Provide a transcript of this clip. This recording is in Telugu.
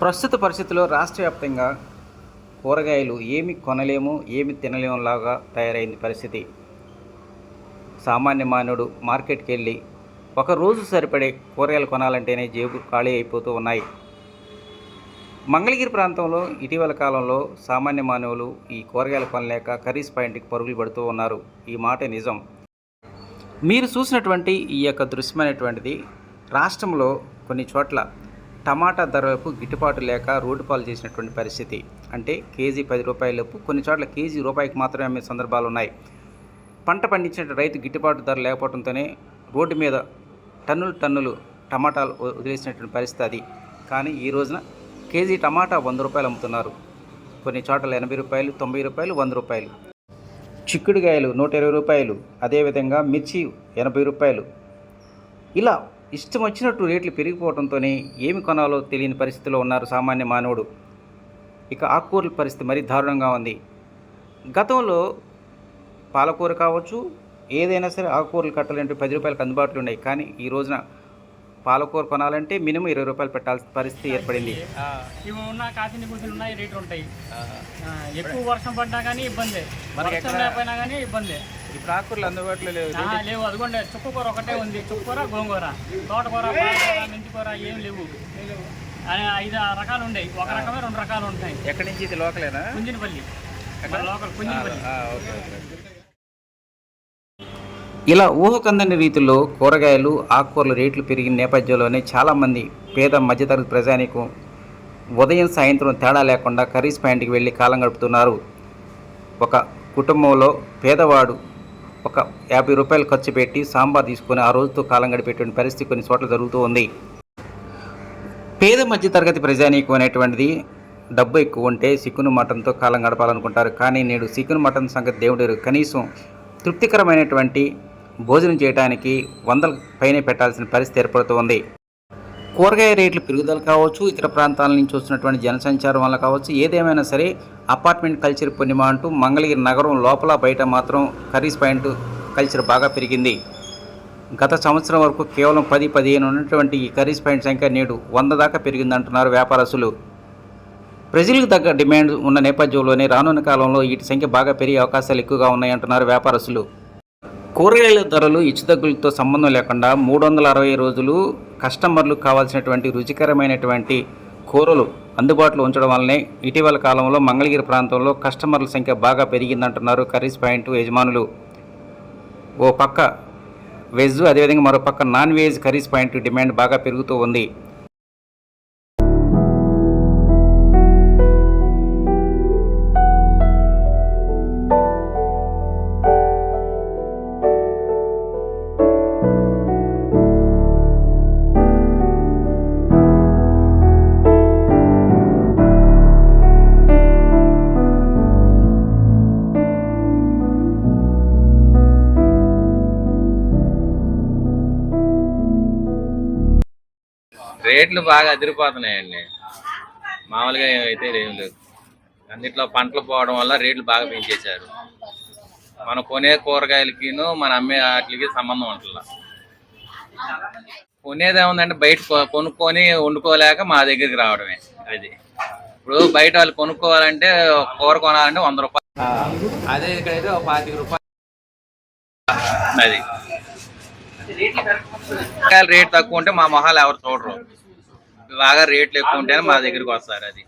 ప్రస్తుత పరిస్థితుల్లో రాష్ట్ర వ్యాప్తంగా కూరగాయలు ఏమి కొనలేము ఏమి తినలేములాగా తయారైంది పరిస్థితి. సామాన్య మానవుడు మార్కెట్కి వెళ్ళి ఒక రోజు సరిపడే కూరగాయలు కొనాలంటేనే జేబు ఖాళీ అయిపోతూ ఉన్నాయి. మంగళగిరి ప్రాంతంలో ఇటీవల కాలంలో సామాన్య మానవులు ఈ కూరగాయలు కొనలేక కర్రీస్ పాయింట్కి పరుగులు పడుతూ ఉన్నారు. ఈ మాట నిజం. మీరు చూసినటువంటి ఈ యొక్క దృశ్యమైనటువంటిది రాష్ట్రంలో కొన్ని చోట్ల టమాటా ధరలకు గిట్టుబాటు లేక రోడ్డు పాలు చేసినటువంటి పరిస్థితి. అంటే కేజీ పది రూపాయలపు కొన్ని చోట్ల కేజీ రూపాయికి మాత్రమే అమ్మే సందర్భాలు ఉన్నాయి. పంట పండించిన రైతు గిట్టుబాటు ధర లేకపోవడంతోనే రోడ్డు మీద టన్నులు టన్నులు టమాటాలు వదిలేసినటువంటి పరిస్థితి అది. కానీ ఈ రోజున కేజీ టమాటా వంద రూపాయలు అమ్ముతున్నారు. కొన్ని చోట్ల ఎనభై రూపాయలు తొంభై రూపాయలు వంద రూపాయలు. చిక్కుడుగాయలు నూట ఇరవై రూపాయలు అదేవిధంగా మిర్చి ఎనభై రూపాయలు. ఇలా ఇష్టం వచ్చినట్టు రేట్లు పెరిగిపోవడంతోనే ఏమి కొనాలో తెలియని పరిస్థితిలో ఉన్నారు సామాన్య మానవుడు. ఇక ఆకుకూరల పరిస్థితి మరీ దారుణంగా ఉంది. గతంలో పాలకూర కావచ్చు ఏదైనా సరే ఆకుకూరలు కట్టాలంటే పది రూపాయలకు అందుబాటులో ఉన్నాయి. కానీ ఈ రోజున పాలకూర కొనాలంటే మినిమం ఇరవై రూపాయలు పెట్టాల్సిన పరిస్థితి ఏర్పడింది. ఇవి ఉన్న కాసిన కూతులు ఉన్నాయి రేట్లు ఉంటాయి. ఎక్కువ వర్షం పడ్డా కానీ ఇబ్బంది. మనకి వర్షం లేకపోయినా కానీ ఇబ్బంది. ఇప్పుడు ఆకుకూరలు అందుబాటులో లేవు. లేవు. అదిగోండి చుక్కకూర ఒకటే ఉంది. చుక్కకూర గోంగూర. తోటకూర మెంతికూర ఏం లేవు. ఐదు ఆరు రకాలు ఉన్నాయి. ఒక రకమే రెండు రకాలు ఉంటాయి ఎక్కడి నుంచి ఇది లోకలేనా? కుంజినపల్లి లోకల్ కుంజినపల్లి ఇలా ఊహకందని రీతిలో కూరగాయలు ఆకుకూరల రేట్లు పెరిగిన నేపథ్యంలోనే చాలామంది పేద మధ్యతరగతి ప్రజానికి ఉదయం సాయంత్రం తేడా లేకుండా కర్రీస్ పాయింట్కి వెళ్ళి కాలం గడుపుతున్నారు. ఒక కుటుంబంలో పేదవాడు ఒక యాభై రూపాయలు ఖర్చు పెట్టి సాంబార్ తీసుకొని ఆ రోజుతో కాలం గడిపేటువంటి పరిస్థితి కొన్ని చోట్ల జరుగుతూ ఉంది. పేద మధ్యతరగతి ప్రజానీకం అనేటువంటిది డబ్బు ఎక్కువ ఉంటే సిక్కును మటన్తో కాలం గడపాలనుకుంటారు. కానీ నేడు సిక్కును మటన్ సంగతి దేవుడు కనీసం తృప్తికరమైనటువంటి భోజనం చేయడానికి వందల పైనే పెట్టాల్సిన పరిస్థితి ఏర్పడుతుంది కూరగాయ రేట్లు పెరుగుదల కావచ్చు ఇతర ప్రాంతాల నుంచి వస్తున్నటువంటి జనసంచారం వల్ల కావచ్చు ఏదేమైనా సరే అపార్ట్మెంట్ కల్చర్ పుణ్యమా అంటూ మంగళగిరి నగరం లోపల బయట మాత్రం కర్రీస్ పాయింట్ కల్చర్ బాగా పెరిగింది. గత సంవత్సరం వరకు కేవలం పది పదిహేను ఉన్నటువంటి ఈ కర్రీస్ పాయింట్ సంఖ్య నేడు వంద దాకా పెరిగిందంటున్నారు వ్యాపారస్తులు. ప్రజలకు తగ్గ డిమాండ్ ఉన్న నేపథ్యంలోనే రానున్న కాలంలో వీటి సంఖ్య బాగా పెరిగే అవకాశాలు ఎక్కువగా ఉన్నాయంటున్నారు వ్యాపారస్తులు. కూరగాయల ధరలు ఇచ్చుతగ్గులతో సంబంధం లేకుండా మూడు వందల అరవై రోజులు కస్టమర్లు కావాల్సినటువంటి రుచికరమైనటువంటి కూరలు అందుబాటులో ఉంచడం వల్లనే ఇటీవల కాలంలో మంగళగిరి ప్రాంతంలో కస్టమర్ల సంఖ్య బాగా పెరిగిందంటున్నారు కర్రీస్ పాయింట్ యజమానులు. ఓ పక్క వెజ్ అదేవిధంగా మరో పక్క non veg curries point demand బాగా పెరుగుతూ ఉంది. రేట్లు బాగా అదిరిపోతున్నాయండి. మామూలుగా అయితే ఏం లేదు. అన్నిట్లో పంటలు పోవడం వల్ల రేట్లు బాగా పెంచేశారు. మనం కొనే కూరగాయలకిను మన అమ్మే వాటికి సంబంధం ఉంటుందా కొనేది ఏముందంటే బయట కొనుక్కొని వండుకోలేక మా దగ్గరికి రావడమే అది. ఇప్పుడు బయట వాళ్ళు కొనుక్కోవాలంటే కూర కొనాలంటే వంద రూపాయలు. అదే ఇక్కడైతే ఒక పాతిక రూపాయలు. అది. కూరగాయల రేట్ తక్కువ ఉంటే మా మొహాలు ఎవరు చూడరు. బాగా రేట్లు ఎక్కువ ఉంటేనే మా దగ్గరికి వస్తారు అది.